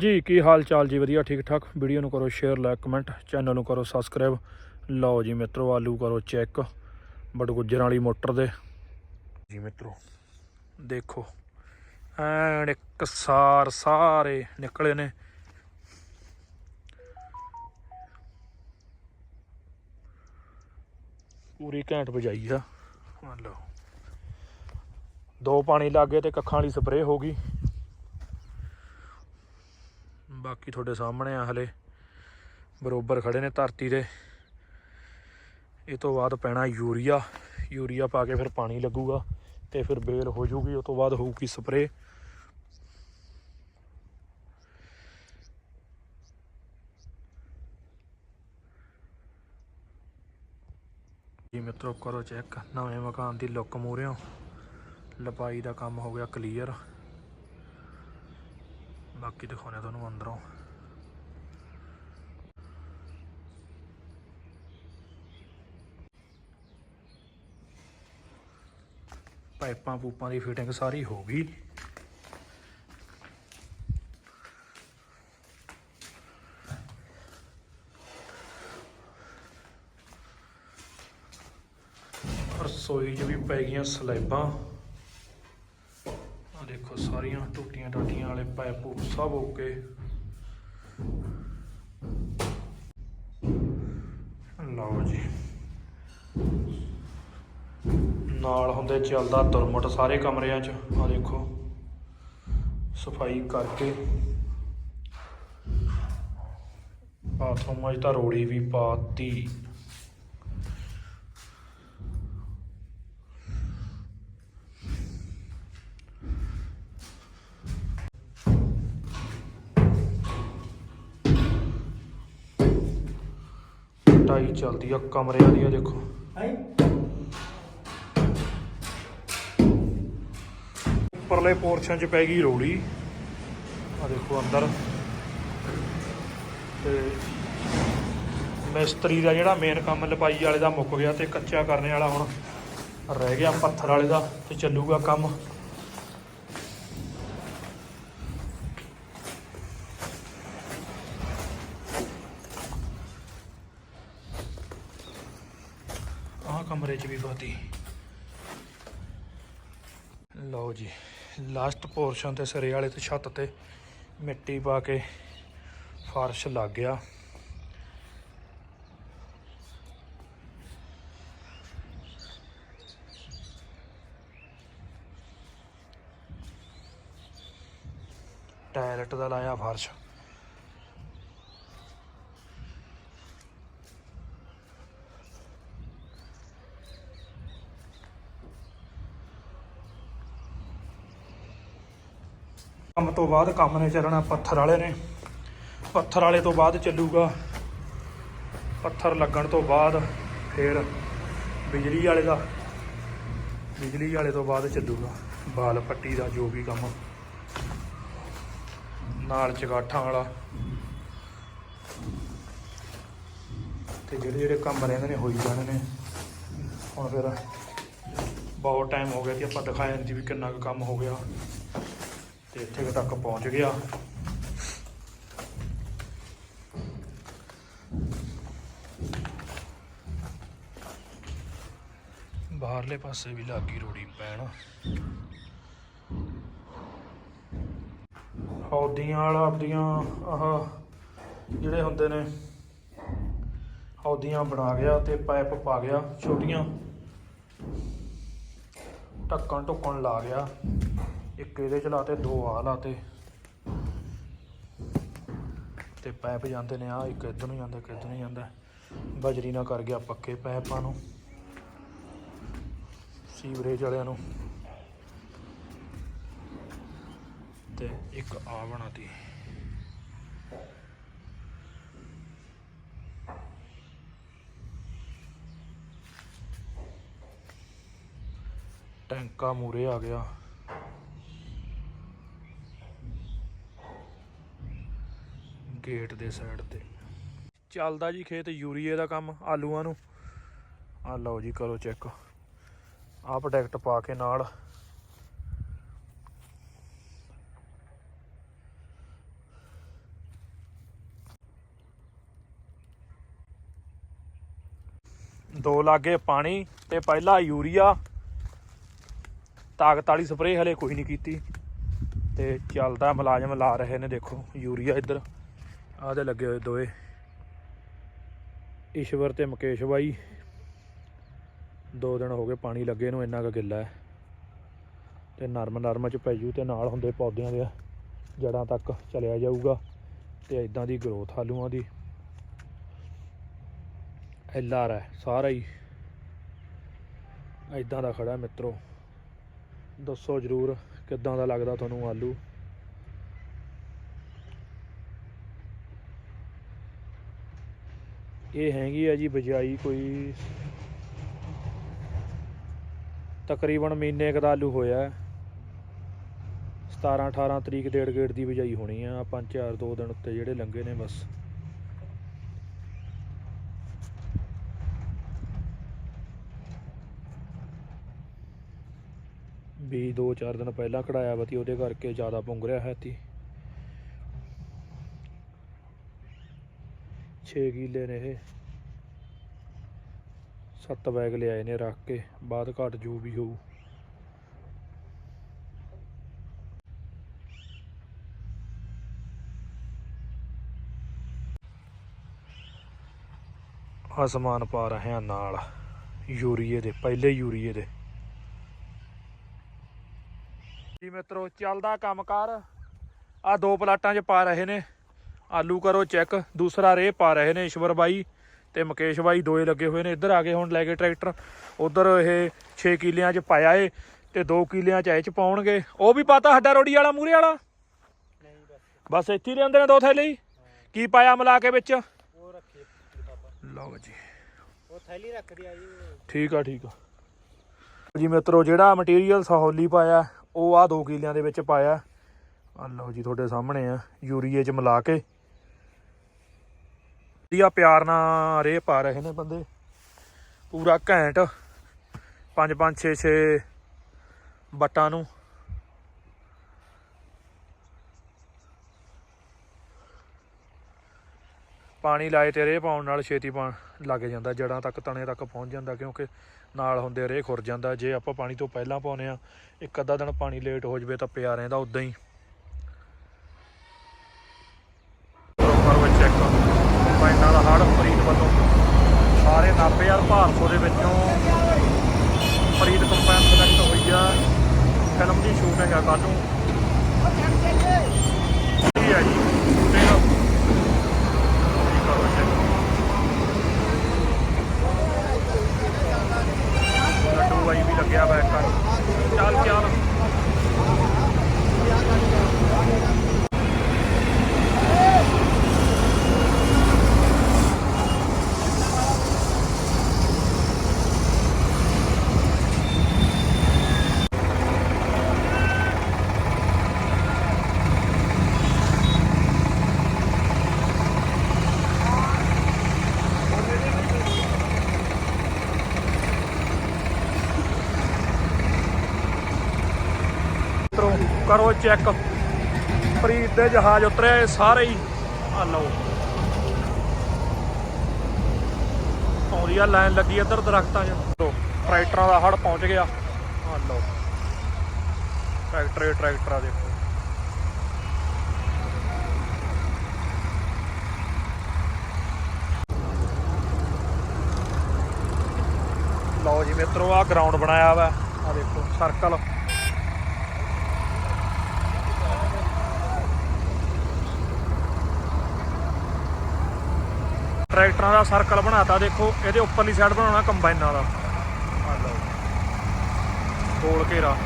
ਜੀ, ਕੀ ਹਾਲ ਚਾਲ ਜੀ? ਵਧੀਆ, ਠੀਕ ਠਾਕ। ਵੀਡੀਓ ਨੂੰ ਕਰੋ ਸ਼ੇਅਰ ਲਾਈਕ ਕਮੈਂਟ ਚੈਨਲ ਨੂੰ ਕਰੋ ਸਬਸਕ੍ਰਾਈਬ ਲਓ ਜੀ ਮਿੱਤਰੋ, ਆਲੂ ਕਰੋ ਚੈੱਕ ਬੜ ਗੁੱਜਰਾਂ ਵਾਲੀ ਮੋਟਰ ਦੇ। ਜੀ ਮਿੱਤਰੋ, ਦੇਖੋ। ਐਨ ਇੱਕ ਸਾਰ ਸਾਰੇ ਨਿਕਲੇ ਨੇ। ਪੂਰੀ ਘੈਂਟ ਵਜਾਈ ਆ। ਲਓ। ਦੋ ਪਾਣੀ ਲੱਗ ਗਏ ਤੇ ਕੱਖਾਂ ਵਾਲੀ ਸਪਰੇਅ ਹੋ ਗਈ। ਬਾਕੀ ਤੁਹਾਡੇ ਸਾਹਮਣੇ ਆ ਹਲੇ। ਬਰੋਬਰ ਖੜੇ ਨੇ ਧਰਤੀ ਦੇ। ਇਹ ਤੋਂ ਬਾਅਦ ਪੈਣਾ ਯੂਰੀਆ। ਯੂਰੀਆ ਪਾ ਕੇ ਫਿਰ ਪਾਣੀ ਲੱਗੂਗਾ ਤੇ ਫਿਰ ਬੇਲ ਹੋ ਜੂਗੀ ਉਸ ਤੋਂ ਬਾਅਦ ਹੋਊਗੀ ਸਪਰੇਅ। ਜੀ ਮਿੱਤਰੋ, ਕਰੋ ਚੈੱਕ। ਨਵੇਂ ਮਕਾਨ ਦੀ ਲੁੱਕ ਮੂਰਿਓ ਲਪਾਈ ਦਾ ਕੰਮ ਹੋ ਗਿਆ ਕਲੀਅਰ ਬਾਕੀ ਦਿਖਾਉਣੇ ਤੁਹਾਨੂੰ ਅੰਦਰੋਂ। ਪਾਈਪਾਂ ਪੂਪਾਂ ਦੀ ਫਿਟਿੰਗ ਸਾਰੀ ਹੋ ਗਈ। ਰਸੋਈ 'ਚ ਵੀ ਪੈ ਗਈਆਂ ਸਲੈਬਾਂ। ਦੇਖੋ ਸਾਰੀਆਂ ਟੂਟੀਆਂ ਟਾਟੀਆਂ ਵਾਲੇ ਪਾਈਪ ਸਭ ਓਕੇ ਲਓ ਜੀ। ਨਾਲ ਹੁੰਦੇ ਚੱਲਦਾ ਦੁਰਮਟ ਸਾਰੇ ਕਮਰਿਆਂ 'ਚ ਆ ਦੇਖੋ। ਸਫ਼ਾਈ ਕਰਕੇ। ਬਾਥਰੂਮ 'ਚ ਤਾਂ ਰੋੜੀ ਵੀ ਪਾਤੀ। ਚੱਲਦੀ ਆ ਕਮਰਿਆਂ ਦੀ ਆ ਦੇਖੋ। ਉੱਪਰਲੇ ਪੋਰਸ਼ਨ 'ਚ ਪੈ ਗਈ ਰੋੜੀ ਆ ਦੇਖੋ ਅੰਦਰ। ਤੇ ਮਿਸਤਰੀ ਦਾ ਜਿਹੜਾ ਮੇਨ ਕੰਮ ਲਪਾਈ ਵਾਲੇ ਦਾ ਮੁੱਕ ਗਿਆ ਤੇ ਕੱਚਾ ਕਰਨੇ ਵਾਲਾ ਹੁਣ ਰਹਿ ਗਿਆ ਪੱਥਰ ਵਾਲੇ ਦਾ ਤੇ ਚੱਲੂਗਾ ਕੰਮ। ਆਹ ਵੀ ਬਹੁਤੀ। ਲਓ ਜੀ ਲਾਸਟ ਪੋਰਸ਼ਨ ਤੇ ਸਿਰੇ ਵਾਲੇ ਤੇ ਛੱਤ ਤੇ ਮਿੱਟੀ ਪਾ ਕੇ ਫਰਸ਼ ਲੱਗ ਗਿਆ। ਟਾਇਲਟ ਦਾ ਲਾਇਆ ਫਰਸ਼। ਕੰਮ ਤੋਂ ਬਾਅਦ ਕੰਮ ਨੇ ਚੱਲਣਾ ਪੱਥਰ ਵਾਲੇ ਨੇ। ਪੱਥਰ ਵਾਲੇ ਤੋਂ ਬਾਅਦ ਚੱਲੂਗਾ। ਪੱਥਰ ਲੱਗਣ ਤੋਂ ਬਾਅਦ ਫਿਰ ਬਿਜਲੀ ਵਾਲੇ ਦਾ। ਬਿਜਲੀ ਵਾਲੇ ਤੋਂ ਬਾਅਦ ਚੱਲੂਗਾ। ਬਾਲ ਪੱਟੀ ਦਾ ਜੋ ਵੀ ਕੰਮ। ਨਾਲ ਚਗਾਠਾਂ ਵਾਲਾ। ਤੇ ਜਿਹੜੇ ਜਿਹੜੇ ਕੰਮ ਰਹਿੰਦੇ ਨੇ, ਹੋਈ ਜਾਣੇ ਨੇ। ਹੁਣ ਫਿਰ ਬਹੁਤ ਟਾਈਮ ਹੋ ਗਿਆ ਕਿ ਆਪਾਂ ਦਿਖਾਇਆ ਨਹੀਂ ਵੀ ਕਿੰਨਾ ਕੁ ਕੰਮ ਹੋ ਗਿਆ। ਤੇ ਇੱਥੇ ਕੁ ਤੱਕ ਪਹੁੰਚ ਗਿਆ। ਬਾਹਰਲੇ ਪਾਸੇ ਵੀ ਲੱਗੀ ਰੋੜੀ ਪੈਣ। ਹੌਦੀਆਂ ਵਾਲਾ ਆਪਦੀਆਂ ਆਹ ਜਿਹੜੇ ਹੁੰਦੇ ਨੇ, ਹੌਦੀਆਂ ਬਣਾ ਗਿਆ ਤੇ ਪਾਈਪ ਪਾ ਗਿਆ ਛੋਟੀਆਂ। ਢੱਕਣ ਢੁੱਕਣ ਲਾ ਗਿਆ। ਇੱਕ ਇਹਦੇ ਚ ਲਾਤੇ, ਦੋ ਆ ਲਾਤੇ। ਤੇ ਪੈਪ ਜਾਂਦੇ ਨੇ ਆ ਇੱਕ ਇੱਧਰ ਨੂੰ ਜਾਂਦਾ, ਇੱਕ ਇੱਧਰ ਨੂੰ ਜਾਂਦਾ। ਬਜਰੀ ਨਾਲ ਕਰ ਗਿਆ ਪੱਕੇ ਪੈਪਾਂ ਨੂੰ, ਸੀਵਰੇਜ ਵਾਲਿਆਂ ਨੂੰ। ਤੇ ਇੱਕ ਆ ਬਣਾਤੀ। ਟੈਂਕਾ ਮੂਰੇ ਆ ਗਿਆ। ਗੇਟ ਦੇ ਸਾਈਡ ਤੇ। ਚੱਲਦਾ ਜੀ ਖੇਤ ਯੂਰੀਏ ਦਾ ਕੰਮ ਆਲੂਆਂ ਨੂੰ। ਆ ਲਓ ਜੀ, ਕਰੋ ਚੈੱਕ ਆ ਪ੍ਰੋਡਕਟ ਪਾ ਕੇ ਨਾਲ। ਦੋ ਲਾਗੇ ਪਾਣੀ ਤੇ ਪਹਿਲਾ ਯੂਰੀਆ। ਤਾਕਤ ਵਾਲੀ ਸਪਰੇਅ ਹਲੇ ਕੋਈ ਨਹੀਂ ਕੀਤੀ। ਤੇ ਚੱਲਦਾ ਮੁਲਾਜ਼ਮ ਲਾ ਰਹੇ ਨੇ ਦੇਖੋ, ਯੂਰੀਆ ਇੱਧਰ। ਆਦੇ ਲੱਗੇ ਹੋਏ ਦੋਏ। ਈਸ਼ਵਰ ਤੇ ਮੁਕੇਸ਼ ਬਾਈ। ਦੋ ਦਿਨ ਹੋ ਗਏ ਪਾਣੀ ਲੱਗੇ ਨੂੰ, ਇੰਨਾ ਕੁ ਗਿੱਲਾ ਹੈ। ਤੇ ਨਰਮ ਨਰਮ ਚ ਪੈ ਜੂ ਤੇ ਨਾਲ ਹੁੰਦੇ ਪੌਦਿਆਂ ਦੇ ਜੜਾਂ ਤੱਕ ਚਲਿਆ ਜਾਊਗਾ ਤੇ ਇਦਾਂ ਦੀ ਗਰੋਥ ਆਲੂਆਂ ਦੀ। ਐਲਆਰ ਹੈ ਸਾਰਾ ਹੀ। ਇਦਾਂ ਦਾ ਖੜਾ ਮਿੱਤਰੋ। ਦੱਸੋ ਜਰੂਰ ਕਿੱਦਾਂ ਦਾ ਲੱਗਦਾ ਤੁਹਾਨੂੰ ਆਲੂ? ਇਹ ਹੈਗੀ ਆ ਜੀ ਬਜਾਈ ਕੋਈ ਤਕਰੀਬਨ ਮਹੀਨੇ ਕੁ ਆਲੂ ਹੋਇਆ। ਹੈ। 17 18 ਤਰੀਕ ਡੇਢ ਗੇੜ ਦੀ ਬਜਾਈ ਹੋਣੀ ਆ। ਪੰਜ, ਚਾਰ, ਦੋ ਦਿਨ ਉੱਤੇ ਜਿਹੜੇ ਲੰਗੇ ਨੇ ਬਸ। ਵੀ ਦੋ, ਚਾਰ ਦਿਨ ਪਹਿਲਾਂ ਕਢਾਇਆ ਵਾ ਤੀ ਉਹਦੇ ਕਰਕੇ ਜ਼ਿਆਦਾ ਪੁੰਗ ਰਿਹਾ ਹੈ ਤੀ 6 ਕਿੱਲੇ ਨੇ ਇਹ। ਸੱਤ ਬੈਗ ਲਿਆਏ ਨੇ ਰੱਖ ਕੇ, ਬਾਅਦ ਘਾਟ ਜੋ ਵੀ ਹੋਊ। ਆਸਮਾਨ ਪਾ ਰਹੇ ਆ ਨਾਲ, ਯੂਰੀਏ ਦੇ, ਪਹਿਲੇ ਯੂਰੀਏ ਦੇ। ਜੀ ਮਿੱਤਰੋ, ਚੱਲਦਾ ਕੰਮਕਾਰ ਆ ਦੋ ਪਲਾਟਾਂ 'ਚ ਪਾ ਰਹੇ ਨੇ। ਆਲੂ ਕਰੋ ਚੈੱਕ। ਦੂਸਰਾ ਰੇ ਪਾ ਰਹੇ ਨੇ ਈਸ਼ਵਰ ਬਾਈ ਤੇ ਮੁਕੇਸ਼ ਬਾਈ ਦੋਏ ਲੱਗੇ ਹੋਏ ਨੇ। ਇੱਧਰ ਆ ਗਏ ਹੁਣ ਲੈ ਕੇ ਟਰੈਕਟਰ। ਉਧਰ ਇਹ 6 ਕਿਲਿਆਂ 'ਚ ਪਾਇਆ ਏ ਤੇ 2 ਕਿਲਿਆਂ 'ਚ ਇਹ 'ਚ ਪਾਉਣਗੇ। ਉਹ ਵੀ ਪਾਤਾ ਹੱਡਾ ਰੋੜੀ ਵਾਲਾ, ਮੂਰੇ ਵਾਲਾ? ਬਸ ਇੱਥੇ ਹੀ ਨੇ ਦੋ ਥੈਲੇ? ਹੀ ਕੀ ਪਾਇਆ ਮਿਲਾ ਕੇ ਵਿੱਚ? ਉਹ ਰੱਖੇ ਲਓ ਜੀ। ਉਹ ਥੈਲੀ ਰੱਖ ਦਿਆ ਜੀ ਠੀਕ ਆ ਠੀਕ ਆ। ਜੀ ਮਿੱਤਰੋ, ਜਿਹੜਾ ਮਟੀਰੀਅਲ ਸਹੌਲੀ ਪਾਇਆ, ਉਹ ਆ 2 ਕਿਲਿਆਂ ਦੇ ਵਿੱਚ ਪਾਇਆ। ਆ ਲਓ ਜੀ, ਤੁਹਾਡੇ ਸਾਹਮਣੇ ਆ। ਯੂਰੀਏ 'ਚ ਮਿਲਾ ਕੇ। ਵਧੀਆ ਪਿਆਰ ਨਾਲ ਰੇ ਪਾ ਰਹੇ ਨੇ ਬੰਦੇ। ਪੂਰਾ ਘੈਂਟ। 5 5 6 6 ਬੱਟਾਂ ਨੂੰ। ਪਾਣੀ ਲਾਏ ਤੇ ਰੇ ਪਾਉਣ ਨਾਲ ਛੇਤੀ ਪਾਣ ਲੱਗ ਜਾਂਦਾ, ਜੜਾਂ ਤੱਕ, ਤਣੇ ਤੱਕ ਪਹੁੰਚ ਜਾਂਦਾ, ਕਿਉਂਕਿ ਨਾਲ ਹੁੰਦੇ ਰੇ ਖੁਰ ਜਾਂਦਾ। ਜੇ ਆਪਾਂ ਪਾਣੀ ਤੋਂ ਪਹਿਲਾਂ ਪਾਉਨੇ ਆ ਇੱਕ ਅੱਧਾ ਦਿਨ ਪਾਣੀ ਲੇਟ ਹੋ ਜਵੇ ਤਾਂ ਪਿਆ ਰਹਿੰਦਾ ਉਦਾਂ ਹੀ ਪ੍ਰੋਪਰ ਵਿੱਚ ਚੈੱਕ ਕੰਬਾਈਨਾਂ ਦਾ ਹੜ ਫਰੀਦ ਵੱਲੋਂ ਸਾਰੇ 90000 ਭਾਰਸੋ ਦੇ ਵਿੱਚੋਂ ਫਰੀਦ ਕੰਬਾਈਨ ਸਿਲੈਕਟ ਹੋਈ ਆ। ਫਿਲਮ ਦੀ ਸ਼ੂਟਿੰਗ ਆ ਕੱਲ ਨੂੰ ਕੀ ਆ ਜੀ ਸ਼ੂਟਿੰਗ ਕਰੋ check। ਲੱਡੂ ਬਾਈ ਵੀ ਲੱਗਿਆ ਬੈਕ ਕਰ ਚੱਲ ਚੱਲ ਮਿੱਤਰੋ ਕਰੋ ਚੈੱਕ। ਫਰੀਦ ਦੇ ਜਹਾਜ਼ ਉਤਰਿਆ ਸਾਰੇ ਹੀ। ਆ ਲਓ। ਆਉਂਦੀ ਆ ਲਾਈਨ ਲੱਗੀ ਇੱਧਰ ਦਰਖਤਾਂ 'ਚ। ਟਰੈਕਟਰਾਂ ਦਾ ਹੜ ਪਹੁੰਚ ਗਿਆ। ਆ ਲਓ। ਟਰੈਕਟਰ ਹੀ ਟਰੈਕਟਰ ਆ ਦੇਖੋ ਲਓ ਜੀ ਮਿੱਤਰੋ ਆ ਗਰਾਊਂਡ ਬਣਾਇਆ ਵਾ। ਆ ਦੇਖੋ ਸਰਕਲ ਟਰੈਕਟਰਾਂ ਦਾ ਸਰਕਲ ਬਣਾਤਾ ਦੇਖੋ ਇਹਦੇ ਉੱਪਰਲੀ ਸਾਈਡ ਬਣਾਉਣਾ ਕੰਬਾਈਨਾਂ ਦਾ ਆ ਲਓ। ਗੋਲ ਘੇਰਾ